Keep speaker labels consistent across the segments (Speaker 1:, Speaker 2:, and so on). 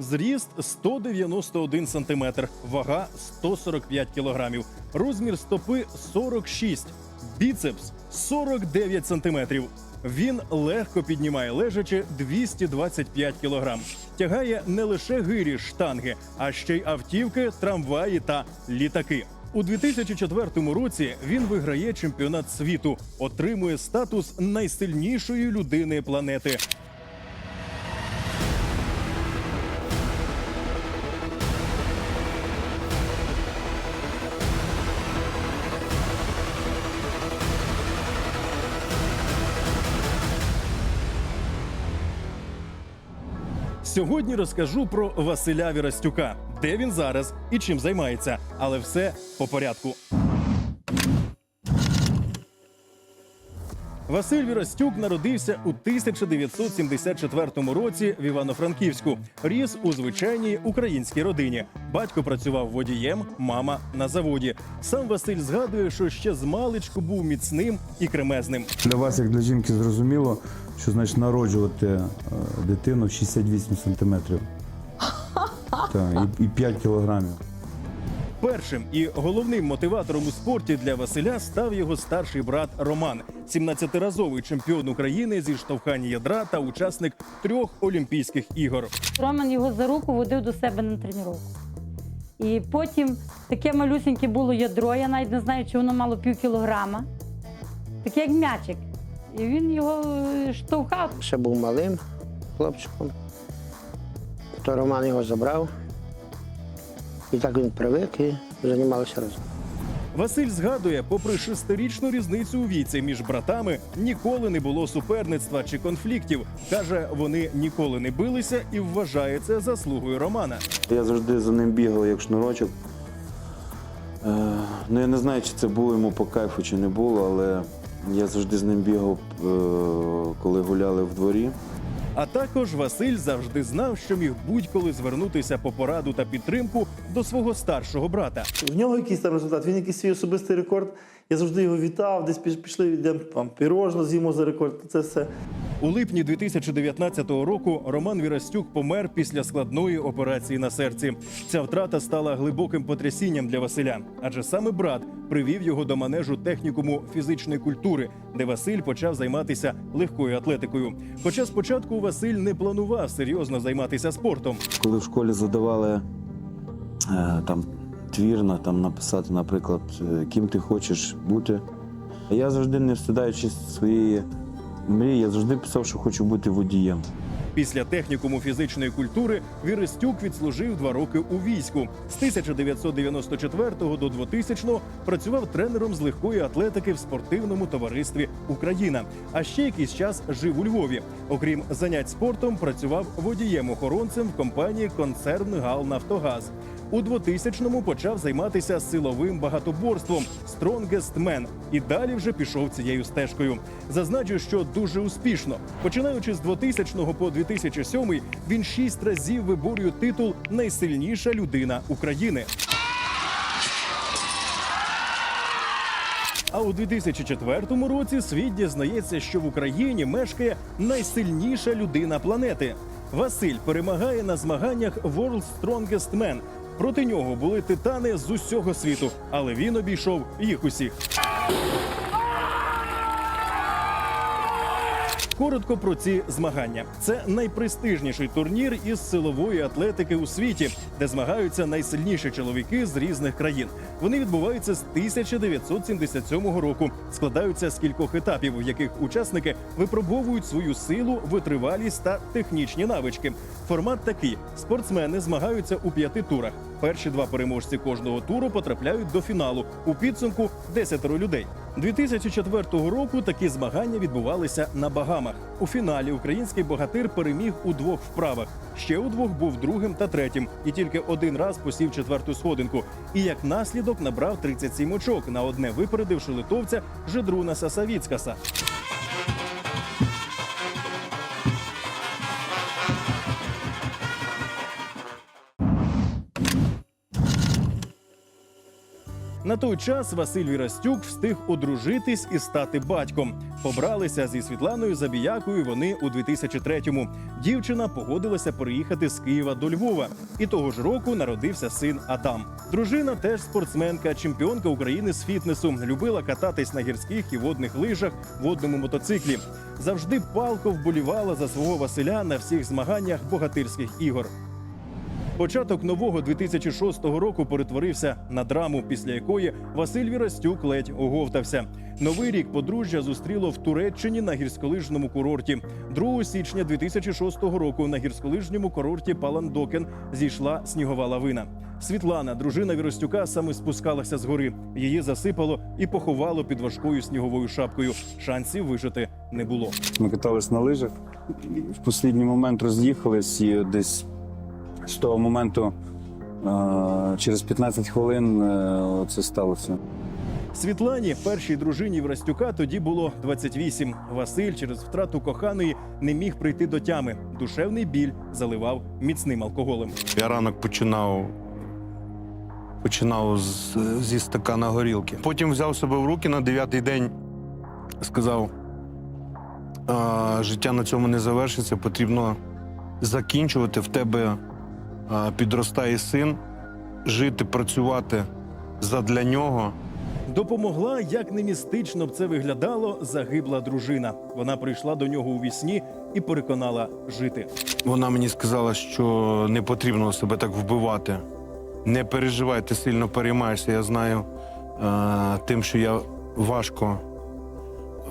Speaker 1: Зріст 191 см, вага 145 кг, розмір стопи 46, біцепс 49 см. Він легко піднімає лежачи 225 кг. Тягає не лише гирі штанги, а ще й автівки, трамваї та літаки. У 2004 році він виграє чемпіонат світу, отримує статус найсильнішої людини планети. Сьогодні розкажу про Василя Вірастюка, де він зараз і чим займається, але все по порядку. Василь Вірастюк народився у 1974 році в Івано-Франківську. Ріс у звичайній українській родині. Батько працював водієм, мама на заводі. Сам Василь згадує, що ще з маличку був міцним і кремезним.
Speaker 2: Для вас, як для жінки, зрозуміло, що значить народжувати е, дитину в 68 сантиметрів. Так, і, і 5 кілограмів.
Speaker 1: Першим і головним мотиватором у спорті для Василя став його старший брат Роман, 17-разовий чемпіон України зі штовхання ядра та учасник трьох Олімпійських ігор.
Speaker 3: Роман його за руку водив до себе на тренування. І потім таке малюсеньке було ядро, я навіть не знаю, чи воно мало пів кілограма. Таке як м'ячик. І він його е, штовхав.
Speaker 4: ще був малим хлопчиком. То Роман його забрав. І так він привик і займалися разом.
Speaker 1: Василь згадує, попри шестирічну різницю у віці між братами, ніколи не було суперництва чи конфліктів. каже, вони ніколи не билися і вважає це заслугою Романа.
Speaker 5: Я завжди за ним бігав як шнурочок. Е, ну я не знаю, чи це було йому по кайфу, чи не було, але я завжди з ним бігав, е, коли гуляли в дворі.
Speaker 1: А також Василь завжди знав, що міг будь-коли звернутися по пораду та підтримку до свого старшого брата.
Speaker 6: В нього якийсь там результат, він якийсь свій особистий рекорд. Я завжди його вітав, десь піш- пішли, йдемо там пірожно з'їмо за рекорд. Це все.
Speaker 1: У липні 2019 року Роман Вірастюк помер після складної операції на серці. Ця втрата стала глибоким потрясінням для Василя, адже саме брат привів його до манежу технікуму фізичної культури, де Василь почав займатися легкою атлетикою. Хоча спочатку Василь не планував серйозно займатися спортом.
Speaker 5: Коли в школі задавали е, там твірно там написати, наприклад, е, ким ти хочеш бути. Я завжди не встидаючись своєї мрії, я завжди писав, що хочу бути водієм.
Speaker 1: Після технікуму фізичної культури Вірастюк відслужив два роки у війську. З 1994 до 2000 працював тренером з легкої атлетики в спортивному товаристві Україна. А ще якийсь час жив у Львові. Окрім занять спортом, працював водієм-охоронцем в компанії Концерн Гал Нафтогаз. У 2000-му почав займатися силовим багатоборством Strongest Man і далі вже пішов цією стежкою. Зазначу, що дуже успішно. Починаючи з 2000 по 2007, він шість разів виборює титул Найсильніша людина України. А у 2004 році світ дізнається, що в Україні мешкає найсильніша людина планети. Василь перемагає на змаганнях World Strongest Man. Проти нього були титани з усього світу, але він обійшов їх усіх. Коротко про ці змагання. Це найпрестижніший турнір із силової атлетики у світі, де змагаються найсильніші чоловіки з різних країн. Вони відбуваються з 1977 року. Складаються з кількох етапів, в яких учасники випробовують свою силу, витривалість та технічні навички. Формат такий: спортсмени змагаються у п'яти турах. Перші два переможці кожного туру потрапляють до фіналу. У підсумку 10 людей. 2004 року такі змагання відбувалися на Багамах. У фіналі український богатир переміг у двох вправах. Ще у двох був другим та третім, і тільки один раз посів четверту сходинку. І як наслідок набрав 37 очок на одне випередивши литовця Жедрунаса Савіцкаса. На той час Василь Вірастюк встиг одружитись і стати батьком. Побралися зі Світланою Забіякою вони у 2003-му. Дівчина погодилася переїхати з Києва до Львова. І того ж року народився син Адам. Дружина теж спортсменка, чемпіонка України з фітнесу. Любила кататись на гірських і водних лижах, водному мотоциклі. Завжди палко вболівала за свого Василя на всіх змаганнях богатирських ігор. Початок нового 2006 року перетворився на драму, після якої Василь Вірастюк ледь оговтався. Новий рік подружжя зустріло в Туреччині на гірськолижному курорті. 2 січня 2006 року на гірськолижньому курорті Паландокен зійшла снігова лавина. Світлана, дружина Віростюка, саме спускалася з гори. Її засипало і поховало під важкою сніговою шапкою. Шансів вижити не було.
Speaker 2: Ми катались на лижах. В останній момент роз'їхались і десь з того моменту е, через 15 хвилин е, це сталося.
Speaker 1: Світлані, першій дружині Врастюка, тоді було 28. Василь через втрату коханої не міг прийти до тями. Душевний біль заливав міцним алкоголем.
Speaker 7: Я ранок починав, починав з, зі стакана горілки. Потім взяв себе в руки на дев'ятий день, сказав: життя на цьому не завершиться, потрібно закінчувати. В тебе підростає син, жити, працювати задля нього.
Speaker 1: Допомогла, як не містично б це виглядало, загибла дружина. Вона прийшла до нього у вісні і переконала жити.
Speaker 7: Вона мені сказала, що не потрібно себе так вбивати. Не переживай, ти сильно переймаєшся. Я знаю е, тим, що я важко,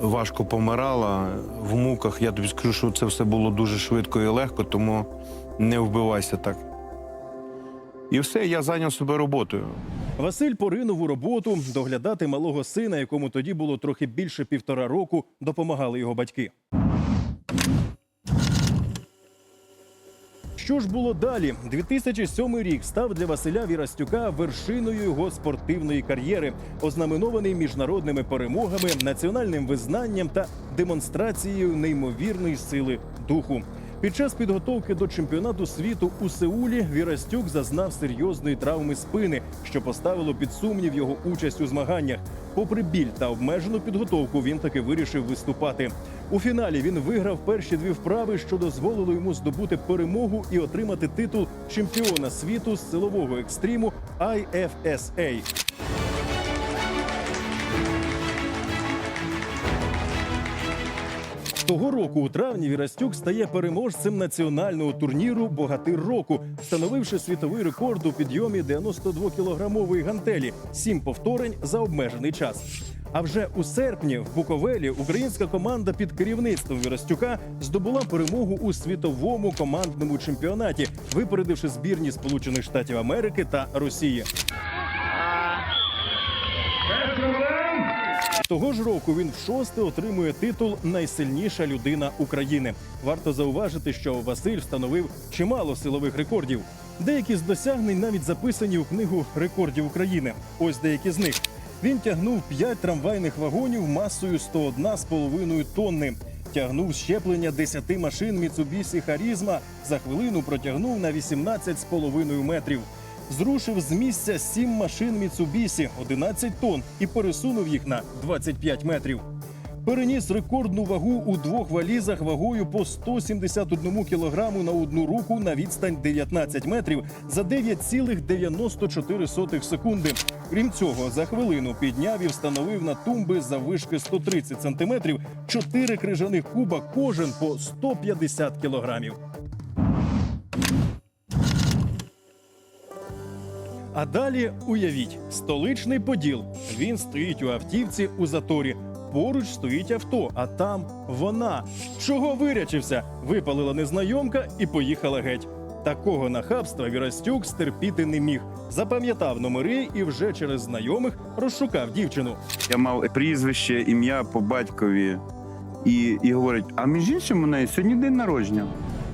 Speaker 7: важко помирала в муках. Я тобі скажу, що це все було дуже швидко і легко, тому не вбивайся так. І все, я зайняв себе роботою.
Speaker 1: Василь поринув у роботу доглядати малого сина, якому тоді було трохи більше півтора року, допомагали його батьки. Що ж було далі? 2007 рік став для Василя Вірастюка вершиною його спортивної кар'єри, ознаменований міжнародними перемогами, національним визнанням та демонстрацією неймовірної сили духу. Під час підготовки до чемпіонату світу у Сеулі Вірастюк зазнав серйозної травми спини, що поставило під сумнів його участь у змаганнях. Попри біль та обмежену підготовку, він таки вирішив виступати. У фіналі він виграв перші дві вправи, що дозволило йому здобути перемогу і отримати титул чемпіона світу з силового екстриму IFSA. Того року у травні Вірастюк стає переможцем національного турніру Богатир року, встановивши світовий рекорд у підйомі 92 кілограмової гантелі, сім повторень за обмежений час. А вже у серпні в Буковелі українська команда під керівництвом Вірастюка здобула перемогу у світовому командному чемпіонаті, випередивши збірні Сполучених Штатів Америки та Росії. Того ж року він вшосте отримує титул Найсильніша людина України. Варто зауважити, що Василь встановив чимало силових рекордів. Деякі з досягнень навіть записані у книгу рекордів України. Ось деякі з них. Він тягнув 5 трамвайних вагонів масою 101,5 тонни. Тягнув щеплення 10 машин Mitsubishi Харізма. За хвилину протягнув на 18,5 метрів. Зрушив з місця 7 машин Mitsubishi 11 тонн і пересунув їх на 25 метрів. Переніс рекордну вагу у двох валізах вагою по 171 кілограму на одну руку на відстань 19 метрів за 9,94 секунди. Крім цього, за хвилину підняв і встановив на тумби за вишки 130 сантиметрів 4 крижаних куба, кожен по 150 кілограмів. А далі уявіть, столичний поділ. Він стоїть у автівці у заторі. Поруч стоїть авто, а там вона. Чого вирячився? Випалила незнайомка і поїхала геть. Такого нахабства Вірастюк стерпіти не міг. Запам'ятав номери і вже через знайомих розшукав дівчину.
Speaker 8: Я мав прізвище, ім'я по батькові. І, і говорить: а між іншим у неї сьогодні день народження.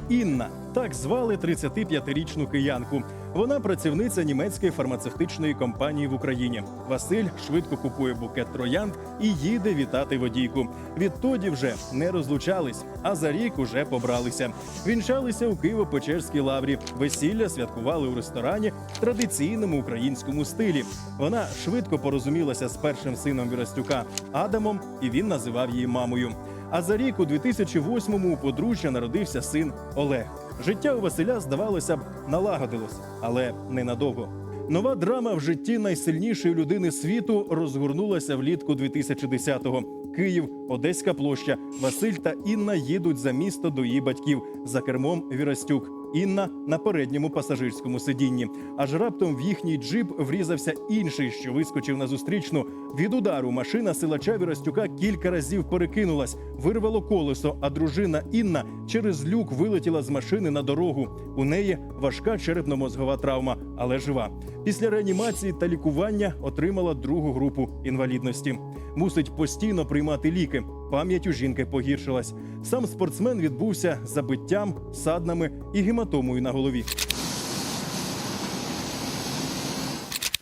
Speaker 1: Інна так звали 35-річну киянку. Вона працівниця німецької фармацевтичної компанії в Україні. Василь швидко купує букет троянд і їде вітати водійку. Відтоді вже не розлучались, а за рік уже побралися. Вінчалися у Києво-Печерській лаврі. Весілля святкували у ресторані в традиційному українському стилі. Вона швидко порозумілася з першим сином Вірастюка Адамом, і він називав її мамою. А за рік у 2008-му у подружжя народився син Олег. Життя у Василя, здавалося б, налагодилось, але ненадовго. Нова драма в житті найсильнішої людини світу розгорнулася влітку 2010-го. Київ, Одеська площа, Василь та Інна їдуть за місто до її батьків за кермом Вірастюк. Інна на передньому пасажирському сидінні. Аж раптом в їхній джип врізався інший, що вискочив на зустрічну. Від удару машина силача Вірастюка кілька разів перекинулась, вирвало колесо, а дружина Інна через люк вилетіла з машини на дорогу. У неї важка черепно-мозгова травма, але жива. Після реанімації та лікування отримала другу групу інвалідності. Мусить постійно приймати ліки. Пам'ять у жінки погіршилась. Сам спортсмен відбувся забиттям, саднами і гематомою на голові.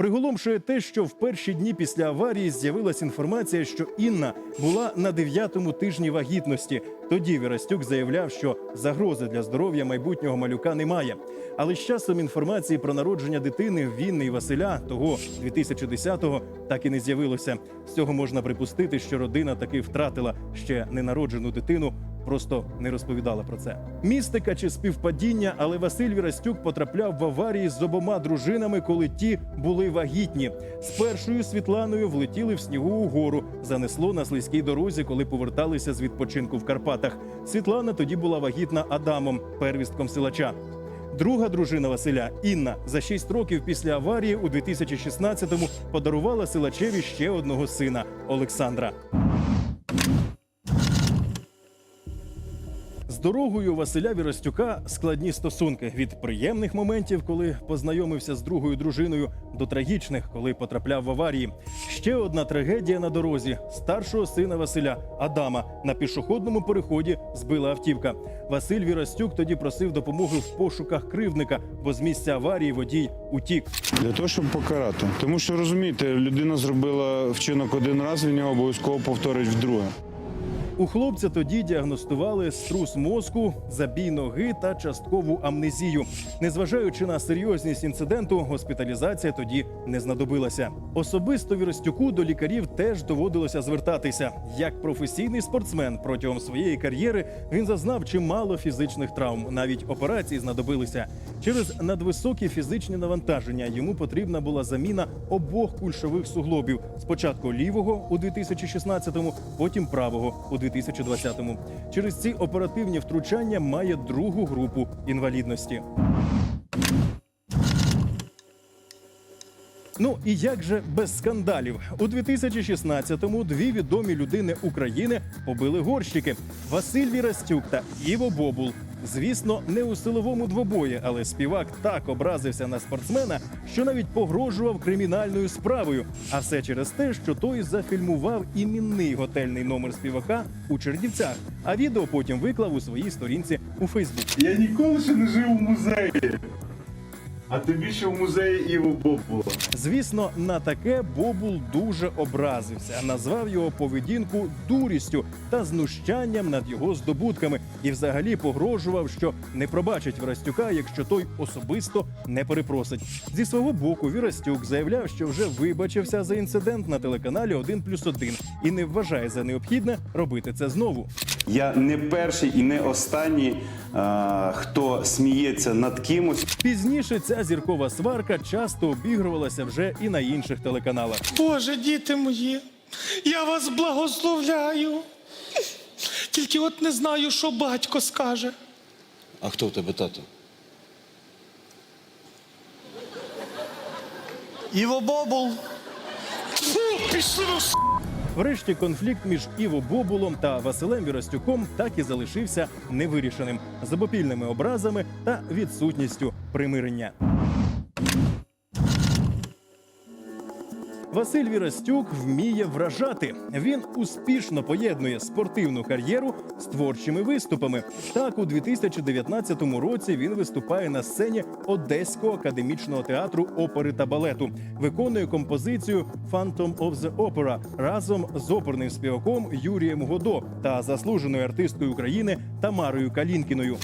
Speaker 1: Приголомшує те, що в перші дні після аварії з'явилась інформація, що Інна була на дев'ятому тижні вагітності. Тоді Вірастюк заявляв, що загрози для здоров'я майбутнього малюка немає. Але з часом інформації про народження дитини Вінни і Василя того 2010-го так і не з'явилося. З цього можна припустити, що родина таки втратила ще ненароджену дитину. Просто не розповідала про це. Містика чи співпадіння, але Василь Вірастюк потрапляв в аварії з обома дружинами, коли ті були вагітні. З першою Світланою влетіли в снігову гору, занесло на слизькій дорозі, коли поверталися з відпочинку в Карпатах. Світлана тоді була вагітна Адамом, первістком силача. Друга дружина Василя Інна за 6 років після аварії у 2016-му подарувала силачеві ще одного сина Олександра. Дорогою Василя Віростюка складні стосунки від приємних моментів, коли познайомився з другою дружиною, до трагічних, коли потрапляв в аварії. Ще одна трагедія на дорозі: старшого сина Василя Адама на пішохідному переході збила автівка. Василь Віростюк тоді просив допомоги в пошуках кривдника, бо з місця аварії водій утік.
Speaker 9: Для того, щоб покарати. Тому що розумієте, людина зробила вчинок один раз, він його обов'язково повторить вдруге.
Speaker 1: У хлопця тоді діагностували струс мозку, забій ноги та часткову амнезію. Незважаючи на серйозність інциденту, госпіталізація тоді не знадобилася. Особисто Віростюку до лікарів теж доводилося звертатися. Як професійний спортсмен протягом своєї кар'єри він зазнав чимало фізичних травм. Навіть операції знадобилися. Через надвисокі фізичні навантаження йому потрібна була заміна обох кульшових суглобів: спочатку лівого у 2016-му, потім правого у 2020-му. Через ці оперативні втручання має другу групу інвалідності. Ну і як же без скандалів? У 2016-му дві відомі людини України побили горщики: Василь Вірастюк та Іво Бобул. Звісно, не у силовому двобої, але співак так образився на спортсмена, що навіть погрожував кримінальною справою. А все через те, що той зафільмував іменний готельний номер співака у Чернівцях. А відео потім виклав у своїй сторінці у Фейсбук.
Speaker 10: Я ніколи ще не жив у музеї. А тобі ще в музеї Іво Бобула.
Speaker 1: Звісно, на таке Бобул дуже образився, назвав його поведінку дурістю та знущанням над його здобутками, і взагалі погрожував, що не пробачить Вірастюка, якщо той особисто не перепросить. Зі свого боку, Вірастюк заявляв, що вже вибачився за інцидент на телеканалі 1+,1 і не вважає за необхідне робити це знову.
Speaker 8: Я не перший і не останній, а, хто сміється над кимось.
Speaker 1: Пізніше ця зіркова сварка часто обігрувалася вже і на інших телеканалах.
Speaker 11: Боже, діти мої, я вас благословляю. Тільки от не знаю, що батько скаже.
Speaker 5: А хто в тебе тато?
Speaker 11: Іво Бобул. Фу, пішли ви с***.
Speaker 1: Врешті конфлікт між Іво Бобулом та Василем Віростюком так і залишився невирішеним з обопільними образами та відсутністю примирення. Василь Вірастюк вміє вражати. Він успішно поєднує спортивну кар'єру з творчими виступами. Так, у 2019 році він виступає на сцені Одеського академічного театру опери та балету, виконує композицію «Phantom of the Opera» разом з оперним співаком Юрієм Годо та заслуженою артисткою України Тамарою Калінкіною.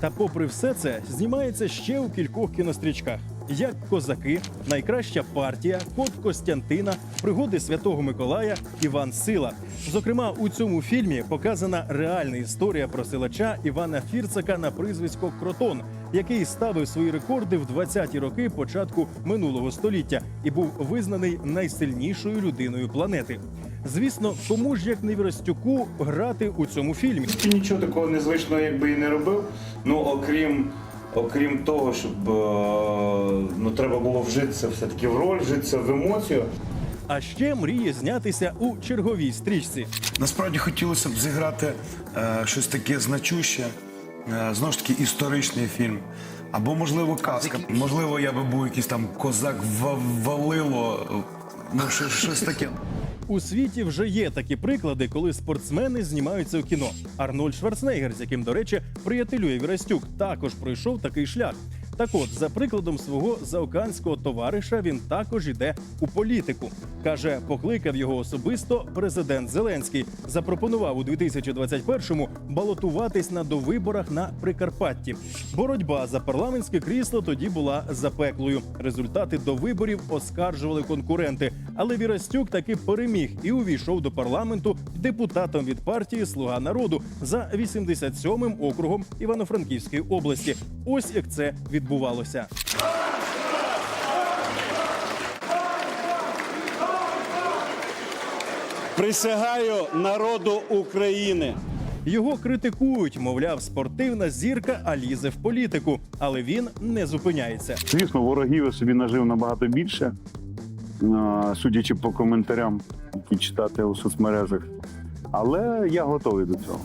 Speaker 1: Та, попри все це, знімається ще у кількох кінострічках. Як козаки, найкраща партія, кот Костянтина, пригоди Святого Миколая, Іван Сила. Зокрема, у цьому фільмі показана реальна історія про силача Івана Фірцака на прізвисько Кротон, який ставив свої рекорди в 20-ті роки початку минулого століття і був визнаний найсильнішою людиною планети. Звісно, кому ж як не Вірастюку грати у цьому фільмі?
Speaker 7: Ти нічого такого незвичного якби і не робив. Ну, окрім, окрім того, щоб е, ну, треба було вжитися все-таки в роль, вжитися в емоцію.
Speaker 1: А ще мріє знятися у черговій стрічці.
Speaker 12: Насправді хотілося б зіграти е, щось таке значуще, е, знову ж таки історичний фільм. Або, можливо, казка. Можливо, я би був якийсь там козак Ва- Валило. е, Ну, щось таке.
Speaker 1: У світі вже є такі приклади, коли спортсмени знімаються у кіно. Арнольд Шварценеггер, з яким, до речі, приятелює Вірастюк, також пройшов такий шлях. Так от, за прикладом свого заокеанського товариша, він також іде у політику. Каже, покликав його особисто президент Зеленський. Запропонував у 2021-му балотуватись на довиборах на Прикарпатті. Боротьба за парламентське крісло тоді була запеклою. Результати до виборів оскаржували конкуренти. Але Вірастюк таки переміг і увійшов до парламенту депутатом від партії Слуга народу за 87-м округом Івано-Франківської області. Ось як це відбувалося.
Speaker 2: Присягаю народу України.
Speaker 1: Його критикують, мовляв, спортивна зірка, а лізе в політику. Але він не зупиняється.
Speaker 9: Звісно, ворогів я собі нажив набагато більше, а, судячи по коментарям, які читати у соцмережах. Але я готовий до цього.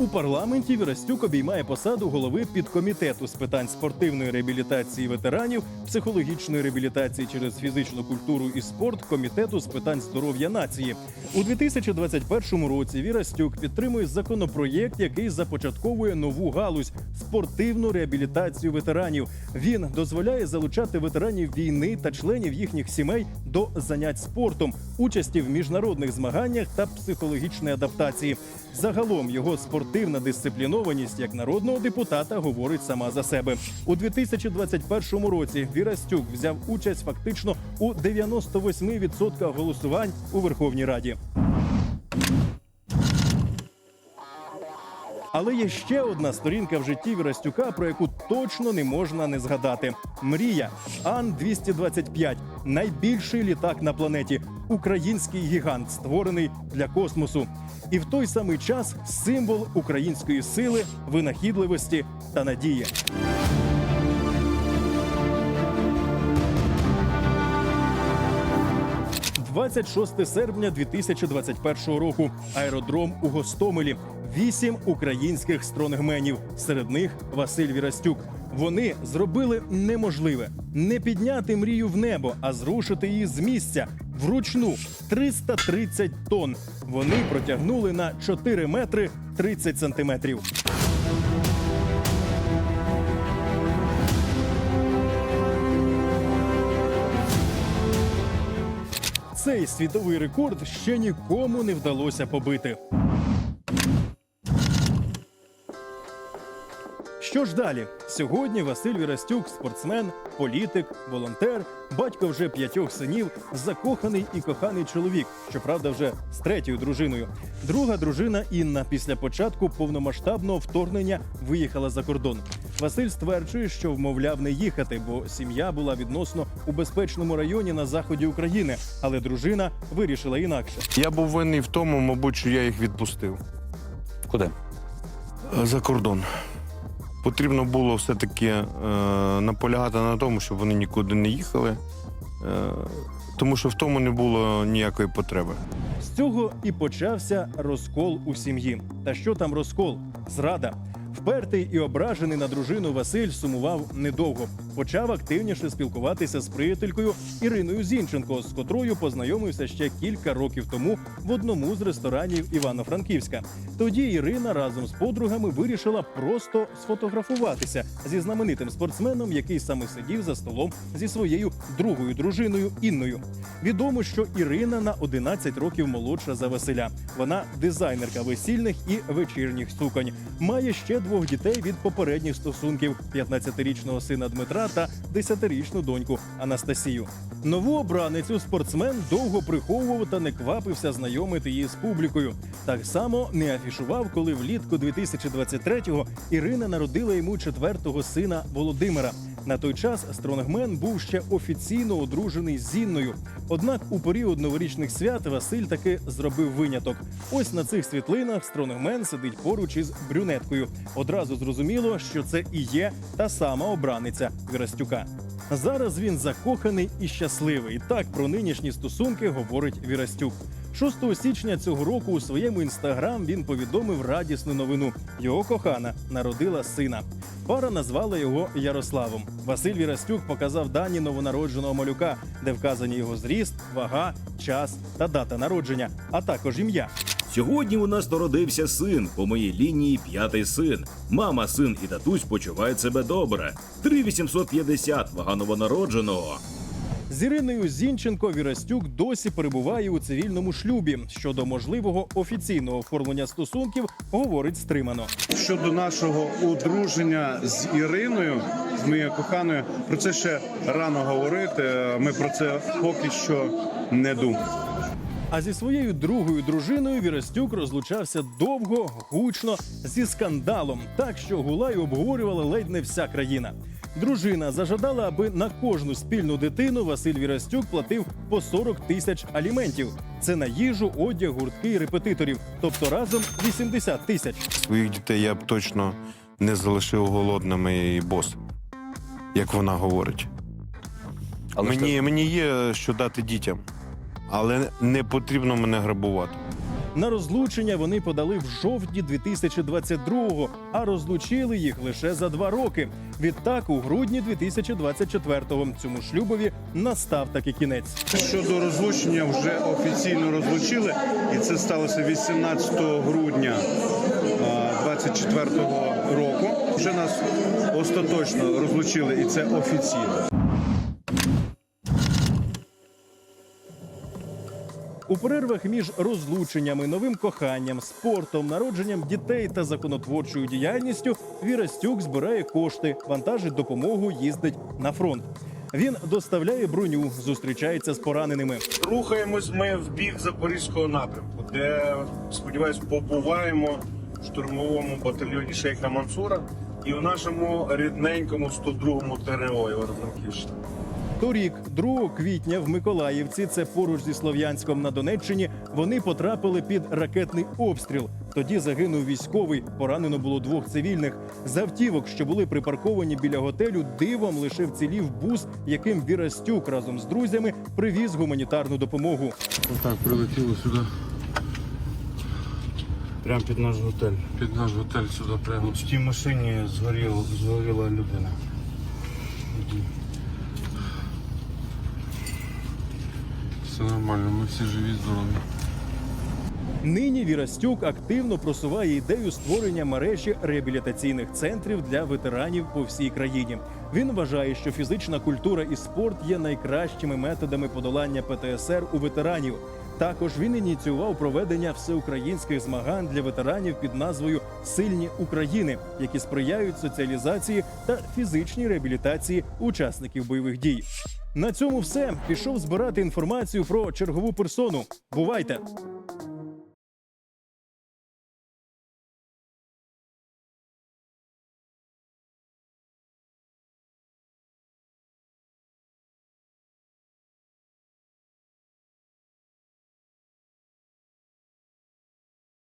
Speaker 1: У парламенті Вірастюк обіймає посаду голови підкомітету з питань спортивної реабілітації ветеранів, психологічної реабілітації через фізичну культуру і спорт комітету з питань здоров'я нації. У 2021 році Вірастюк підтримує законопроєкт, який започатковує нову галузь спортивну реабілітацію ветеранів. Він дозволяє залучати ветеранів війни та членів їхніх сімей до занять спортом, участі в міжнародних змаганнях та психологічної адаптації. Загалом його спортивна дисциплінованість як народного депутата говорить сама за себе. У 2021 році Вірастюк взяв участь фактично у 98% голосувань у Верховній Раді. Але є ще одна сторінка в житті Вірастюка, про яку точно не можна не згадати. Мрія Ан-225 – найбільший літак на планеті, український гігант, створений для космосу. І в той самий час символ української сили, винахідливості та надії. – 26 серпня 2021 року. Аеродром у Гостомелі. Вісім українських стронгменів. Серед них Василь Вірастюк. Вони зробили неможливе не підняти мрію в небо, а зрушити її з місця вручну 330 тонн. Вони протягнули на 4 метри 30 сантиметрів. Цей світовий рекорд ще нікому не вдалося побити. Що ж далі? Сьогодні Василь Вірастюк, спортсмен, політик, волонтер, батько вже п'ятьох синів, закоханий і коханий чоловік. Щоправда, вже з третьою дружиною. Друга дружина Інна після початку повномасштабного вторгнення виїхала за кордон. Василь стверджує, що вмовляв не їхати, бо сім'я була відносно у безпечному районі на заході України, але дружина вирішила інакше.
Speaker 7: Я був винний в тому, мабуть, що я їх відпустив
Speaker 2: Куди?
Speaker 7: за кордон. Потрібно було все-таки е, наполягати на тому, щоб вони нікуди не їхали, е, тому що в тому не було ніякої потреби.
Speaker 1: З цього і почався розкол у сім'ї. Та що там розкол? Зрада. Упертий і ображений на дружину Василь сумував недовго. Почав активніше спілкуватися з приятелькою Іриною Зінченко, з котрою познайомився ще кілька років тому в одному з ресторанів Івано-Франківська. Тоді Ірина разом з подругами вирішила просто сфотографуватися зі знаменитим спортсменом, який саме сидів за столом зі своєю другою дружиною Інною. Відомо, що Ірина на 11 років молодша за Василя. Вона дизайнерка весільних і вечірніх суконь. Має ще двох дітей від попередніх стосунків: 15-річного сина Дмитра та 10-річну доньку Анастасію. Нову обраницю спортсмен довго приховував та не квапився знайомити її з публікою. Так само не афішував, коли влітку 2023-го Ірина народила йому четвертого сина Володимира. На той час стронгмен був ще офіційно одружений з Зінною. Однак у період новорічних свят Василь таки зробив виняток. Ось на цих світлинах стронгмен сидить поруч із брюнеткою. Одразу зрозуміло, що це і є та сама обраниця Вірастюка. Зараз він закоханий і щасливий. Так про нинішні стосунки говорить Вірастюк. 6 січня цього року у своєму інстаграм він повідомив радісну новину. Його кохана народила сина. Пара назвала його Ярославом. Василь Вірастюк показав дані новонародженого малюка, де вказані його зріст, вага, час та дата народження, а також ім'я.
Speaker 13: Сьогодні у нас народився син по моїй лінії п'ятий син. Мама, син і татусь почувають себе добре. 3850 вага новонародженого.
Speaker 1: З Іриною Зінченко Вірастюк досі перебуває у цивільному шлюбі. Щодо можливого офіційного оформлення стосунків говорить стримано.
Speaker 10: Щодо нашого одруження з Іриною, з моєю коханою, про це ще рано говорити. Ми про це поки що не думаємо.
Speaker 1: А зі своєю другою дружиною Вірастюк розлучався довго, гучно, зі скандалом, так що Гулаю обговорювала ледь не вся країна. Дружина зажадала, аби на кожну спільну дитину Василь Вірастюк платив по 40 тисяч аліментів. Це на їжу, одяг, гуртки і репетиторів, тобто разом 80 тисяч.
Speaker 7: Своїх дітей я б точно не залишив голодними і босими, як вона говорить.
Speaker 2: Але
Speaker 7: мені, мені є що дати дітям, але не потрібно мене грабувати.
Speaker 1: На розлучення вони подали в жовтні 2022-го, а розлучили їх лише за два роки. Відтак, у грудні 2024-го цьому шлюбові настав таки кінець.
Speaker 10: Щодо розлучення, вже офіційно розлучили, і це сталося 18 грудня 2024 року. Вже нас остаточно розлучили, і це офіційно.
Speaker 1: У перервах між розлученнями, новим коханням, спортом, народженням дітей та законотворчою діяльністю Вірастюк збирає кошти, вантажить допомогу, їздить на фронт. Він доставляє броню, зустрічається з пораненими.
Speaker 10: Рухаємось ми в бік Запорізького напрямку, де сподіваюсь, побуваємо в штурмовому батальйоні Шейха Мансура і у нашому рідненькому 102-му ТРО Івано-Франківщини.
Speaker 1: Торік, 2 квітня, в Миколаївці, це поруч зі Слов'янськом на Донеччині, вони потрапили під ракетний обстріл. Тоді загинув військовий, поранено було двох цивільних. З автівок, що були припарковані біля готелю, дивом лише вцілів бус, яким Вірастюк разом з друзями привіз гуманітарну допомогу.
Speaker 10: Отак прилетіло сюди. Прямо під наш готель. Під наш готель сюди прямо. В тій машині згоріла, згоріла людина. Все нормально, ми всі живі, здорові.
Speaker 1: Нині Вірастюк активно просуває ідею створення мережі реабілітаційних центрів для ветеранів по всій країні. Він вважає, що фізична культура і спорт є найкращими методами подолання ПТСР у ветеранів. Також він ініціював проведення всеукраїнських змагань для ветеранів під назвою Сильні України, які сприяють соціалізації та фізичній реабілітації учасників бойових дій. На цьому все пішов збирати інформацію про чергову персону. Бувайте!